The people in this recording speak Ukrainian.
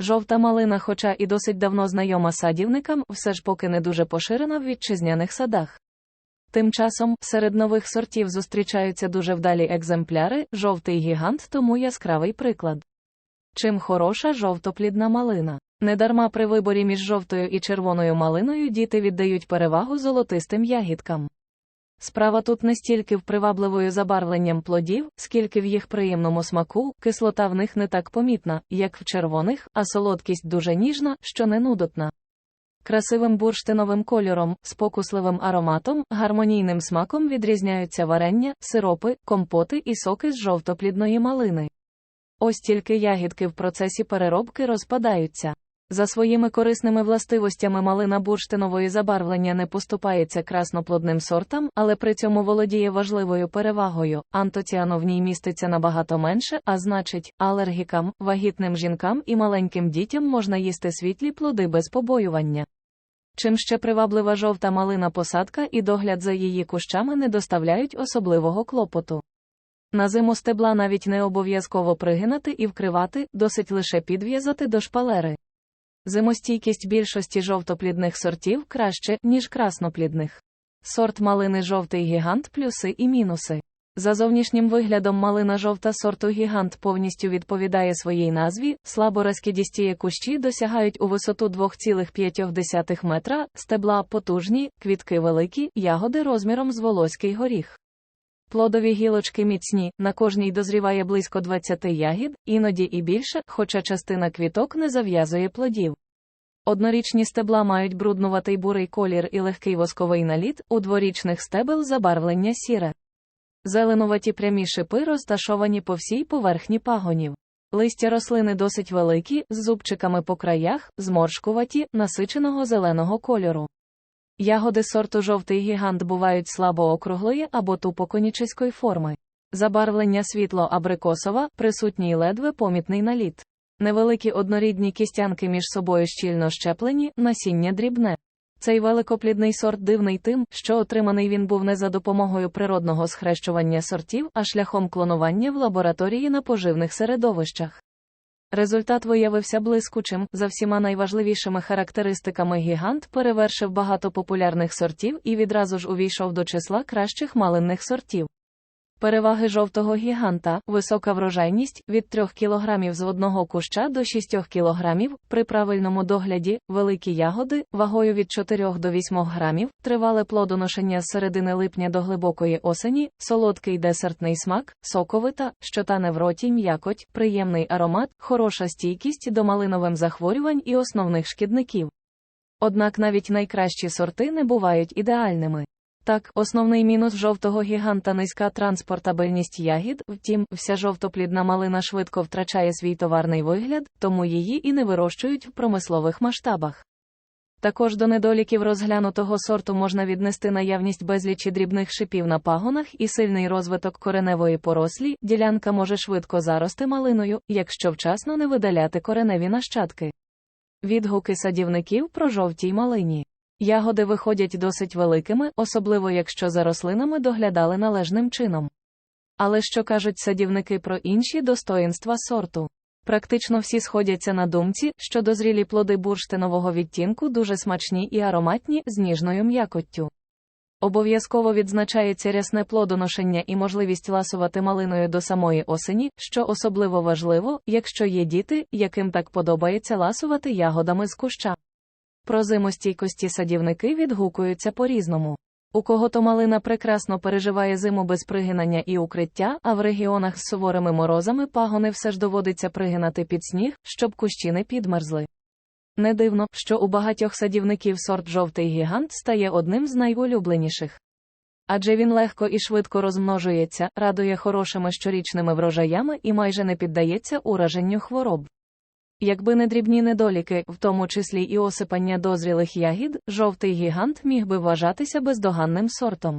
Жовта малина, хоча і досить давно знайома садівникам, все ж поки не дуже поширена в вітчизняних садах. Тим часом серед нових сортів зустрічаються дуже вдалі екземпляри, жовтий гігант тому яскравий приклад. Чим хороша жовтоплідна малина? Недарма при виборі між жовтою і червоною малиною діти віддають перевагу золотистим ягідкам. Справа тут не стільки в привабливою забарвленням плодів, скільки в їх приємному смаку, кислота в них не так помітна, як в червоних, а солодкість дуже ніжна, що не нудотна. Красивим бурштиновим кольором, спокусливим ароматом, гармонійним смаком відрізняються варення, сиропи, компоти і соки з жовтоплідної малини. Ось тільки ягідки в процесі переробки розпадаються. За своїми корисними властивостями малина бурштинової забарвлення не поступається красноплодним сортам, але при цьому володіє важливою перевагою. Антоціану в ній міститься набагато менше, а значить, алергікам, вагітним жінкам і маленьким дітям можна їсти світлі плоди без побоювання. Чим ще приваблива жовта малина посадка і догляд за її кущами не доставляють особливого клопоту. На зиму стебла навіть не обов'язково пригинати і вкривати, досить лише підв'язати до шпалери. Зимостійкість більшості жовтоплідних сортів краще, ніж красноплідних. Сорт малини жовтий гігант плюси і мінуси. За зовнішнім виглядом малина жовта сорту гігант повністю відповідає своїй назві, слабо розкидістіє кущі досягають у висоту 2,5 метра, стебла потужні, квітки великі, ягоди розміром з волоський горіх. Плодові гілочки міцні, на кожній дозріває близько 20 ягід, іноді і більше, хоча частина квіток не зав'язує плодів. Однорічні стебла мають бруднуватий бурий колір і легкий восковий наліт, у дворічних стебел забарвлення сіре. Зеленуваті прямі шипи розташовані по всій поверхні пагонів. Листя рослини досить великі, з зубчиками по краях, зморшкуваті, насиченого зеленого кольору. Ягоди сорту жовтий гігант бувають слабо округлої або тупоконічеської форми. Забарвлення світло абрикосова, присутній ледве помітний наліт. Невеликі однорідні кістянки між собою щільно щеплені, насіння дрібне. Цей великоплідний сорт дивний тим, що отриманий він був не за допомогою природного схрещування сортів, а шляхом клонування в лабораторії на поживних середовищах. Результат виявився блискучим, за всіма найважливішими характеристиками гігант перевершив багато популярних сортів і відразу ж увійшов до числа кращих малинних сортів. Переваги жовтого гіганта, висока врожайність від 3 кг з одного куща до 6 кг, при правильному догляді, великі ягоди, вагою від 4 до 8 грамів, тривале плодоношення з середини липня до глибокої осені, солодкий десертний смак, соковита, що тане в роті м'якоть, приємний аромат, хороша стійкість до малиновим захворювань і основних шкідників. Однак навіть найкращі сорти не бувають ідеальними. Так, основний мінус жовтого гіганта низька транспортабельність ягід, втім, вся жовтоплідна малина швидко втрачає свій товарний вигляд, тому її і не вирощують в промислових масштабах. Також до недоліків розглянутого сорту можна віднести наявність безлічі дрібних шипів на пагонах і сильний розвиток кореневої порослі, ділянка може швидко зарости малиною, якщо вчасно не видаляти кореневі нащадки. Відгуки садівників про жовтій малині. Ягоди виходять досить великими, особливо якщо за рослинами доглядали належним чином. Але що кажуть садівники про інші достоїнства сорту? Практично всі сходяться на думці, що дозрілі плоди бурштинового відтінку дуже смачні і ароматні з ніжною м'якоттю. Обов'язково відзначається рясне плодоношення і можливість ласувати малиною до самої осені, що особливо важливо, якщо є діти, яким так подобається ласувати ягодами з куща. Про зимостійкості садівники відгукуються по-різному. У кого-то малина прекрасно переживає зиму без пригинання і укриття, а в регіонах з суворими морозами пагони все ж доводиться пригинати під сніг, щоб кущі не підмерзли. Не дивно, що у багатьох садівників сорт жовтий гігант стає одним з найулюбленіших. Адже він легко і швидко розмножується, радує хорошими щорічними врожаями і майже не піддається ураженню хвороб. Якби не дрібні недоліки, в тому числі і осипання дозрілих ягід, жовтий гігант міг би вважатися бездоганним сортом.